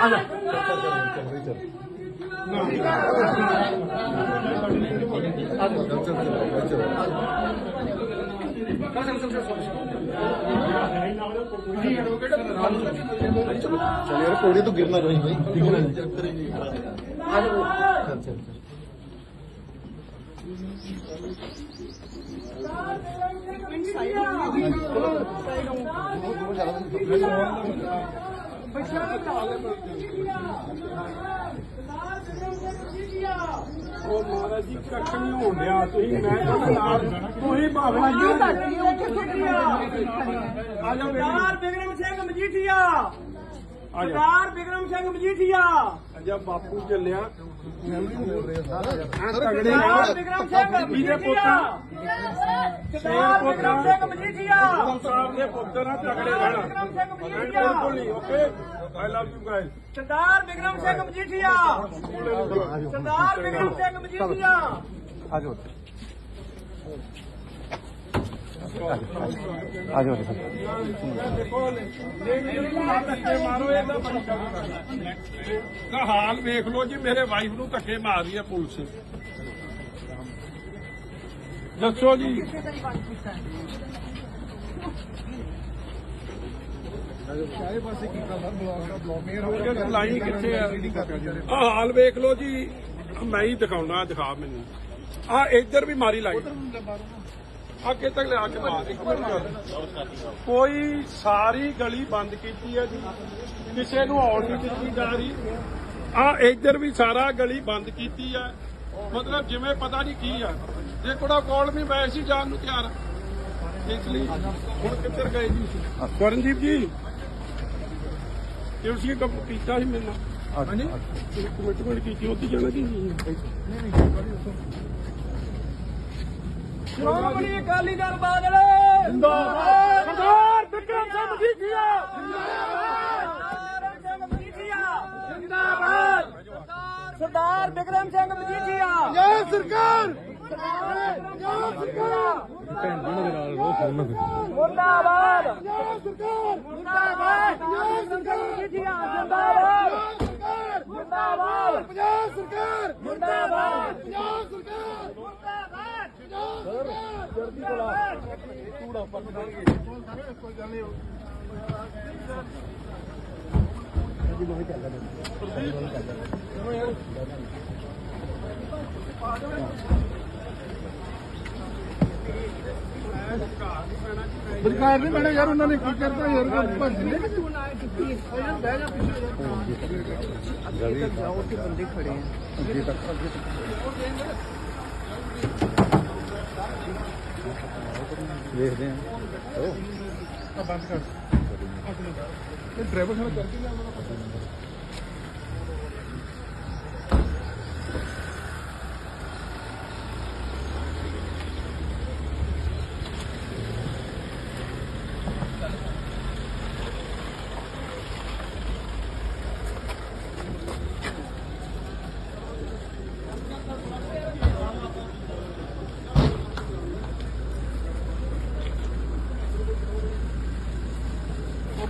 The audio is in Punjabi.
ਆ ਜਾ ਚੱਲ ਯਾਰ ਕੋੜੇ ਤੋਂ ਗਿਰਨਾ ਰਹੀ ਭਾਈ ਦਿਖਣਾ ਨਹੀਂ ਚੱਲ ਚੱਲ ਚੱਲ ਉਹ ਮਹਾਰਾਜ ਜੀ ਕੱਖ ਨਹੀਂ ਹੋਣ ਡਿਆ। ਤੁਸੀਂ ਮੈਂ ਕਹਿੰਦਾ ਨਾਲ ਤੁਸੀਂ ਭਾਵੇਂ ਆ ਜਾਓ ਸਰਦਾਰ ਬਿਕਰਮ ਸਿੰਘ ਮਜੀਠੀਆ। ਆ ਜਾ ਸਰਦਾਰ ਬਿਕਰਮ ਸਿੰਘ ਮਜੀਠੀਆ। ਅਜਾ ਬਾਪੂ ਚੱਲਿਆ। ਆ ਤਗੜੇ ਸਰਦਾਰ ਨਾਲ ਬਿਕਰਮ ਸਿੰਘ ਮਜੀਠੀਆ। ਸਰਦਾਰ ਬਿਕਰਮ ਸਿੰਘ ਮਜੀਠੀਆ। ਗੁਰੂ ਸਾਹਿਬ ਦੇ ਪੁੱਤਰ ਆ ਤਗੜੇ ਰਹਿਣਾ। ਬਿਕਰਮ ਸਿੰਘ ਮਜੀਠੀਆ। ਬਿਲਕੁਲ ਨਹੀਂ okay? I love you guys Sardar Bikram Singh Majithia. Sardar Bikram Singh Majithia. ਆ ਜਾਓ ਆ ਜਾਓ ਧੱਕੇ ਮਾਰੋ ਇਹਦਾ ਬੜੀ ਦਾ ਹਾਲ ਵੇਖ ਲਓ ਜੀ ਮੇਰੇ ਵਾਈਫ ਨੂੰ ਧੱਕੇ ਮਾਰ ਰਹੀ ਹੈ ਪੁਲਿਸ। ਦੱਸੋ ਜੀ। ਲਾਈ ਕਿੱਥੇ ਆ ਆ ਹਾਲ ਵੇਖ ਲਓ ਜੀ। ਮੈਂ ਹੀ ਦਿਖਾਉਣਾ ਦਿਖਾ ਮੈਨੂੰ। ਆ ਇੱਧਰ ਵੀ ਮਾਰੀ ਲਾਈ। ਅੱਗੇ ਤੱਕ ਲਿਆ ਕੇ ਮਾਰ ਇੱਕ ਮਿੰਟ ਕੋਈ ਸਾਰੀ ਗਲੀ ਬੰਦ ਕੀਤੀ ਹੈ ਜੀ। ਕਿਸੇ ਨੂੰ ਆਉਣ ਨਹੀਂ ਦਿੱਤੀ ਜਾ ਰਹੀ। ਆ ਇੱਧਰ ਵੀ ਸਾਰਾ ਗਲੀ ਬੰਦ ਕੀਤੀ ਹੈ। ਮਤਲਬ ਜਿਵੇਂ ਪਤਾ ਨਹੀਂ ਕੀ ਆ। ਜੇ ਕੋੜਾ ਕੋਲ ਵੀ ਮੈਂ ਸੀ ਜਾਣ ਨੂੰ ਤਿਆਰ ਹਾਂ। ਇਸ ਲਈ ਹੁਣ ਕਿੱਧਰ ਗਏ ਜੀ? ਕਰਨਜੀਤ ਜੀ। ਤੁਸੀਂ ਕੰਮ ਕੀਤਾ ਸੀ ਮੇਰੇ ਨਾਲ। ਹਾਂਜੀ? ਕਮਿਟਮੈਂਟ ਕੀਤੀ ਉੱਥੇ ਜਾਣਾ ਜੀ ਸ਼੍ਰੋਮਣੀ ਅਕਾਲੀ ਦਲ ਬਾਦਲ! ਜਿੰਦਾਬਾਦ। ਸਰਦਾਰ ਬਿਕਰਮ ਸਿੰਘ ਮਜੀਠੀਆ! ਜਿੰਦਾਬਾਦ। ਸਿੰਘ ਮਜੀਠੀਆ! ਜਿੰਦਾਬਾਦ ਸਰਦਾਰ ਬਿਕਰਮ ਸਿੰਘ ਮਜੀਠੀਆ! ਜੈ ਸਰਕਾਰ! ਮੁਰਦਾਬਾਦ ਮੁਰਦਾਬਾਦ ਮਜੀਠੀਆ ਜਿੰਦਾਬਾਦ ਮੁਰਦਾਬਾਦ ਪੰਜਾਬ ਸਰਕਾਰ ਮੁਰਦਾਬਾਦ ਪੰਜਾਬ ਸਰਕਾਰ ਮੁਰਦਾਬਾਦ ਸਰਕਾਰ ਨਹੀਂ ਮੈਨੇ ਯਾਰ ਉਹਨਾਂ ਨੇ ਕੀ ਕਰਤਾ ਯਾਰ ਭੱਜ ਗਏ ਵੇਖਦੇ ਆ ਬੰਦ ਕਰ। ਇਹ ਡਰਾਈਵਰ ਨਾਲ ਕਰਕੇ ਲਿਆ ਉਹਨਾਂ ਦਾ ਪਤਾ